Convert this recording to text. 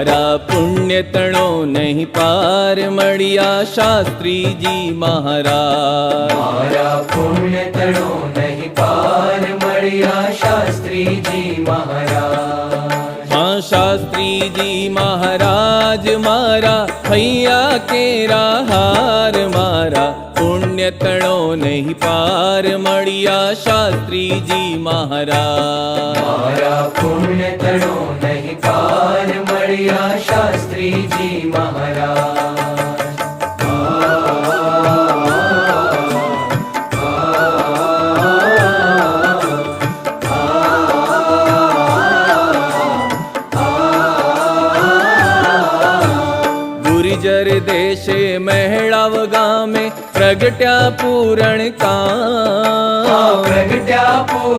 મારા પુણ્ય તણો નહીં પાર મળ્યા શાસ્ત્રીજી મહારાજ મારા પુણ્ય તણો નહીં પાર મળ્યા શાસ્ત્રીજી મહારાજ હા શાસ્ત્રીજી મહારાજ મારા હૈયા કેરા હાર મારા પુણ્ય તણો નહીં પાર મળ્યા શાસ્ત્રીજી મહારાજ મારા शास्त्री जी महाराज। गुरिजर में प्रगट्या पूरण का हाँ, प्रगट्या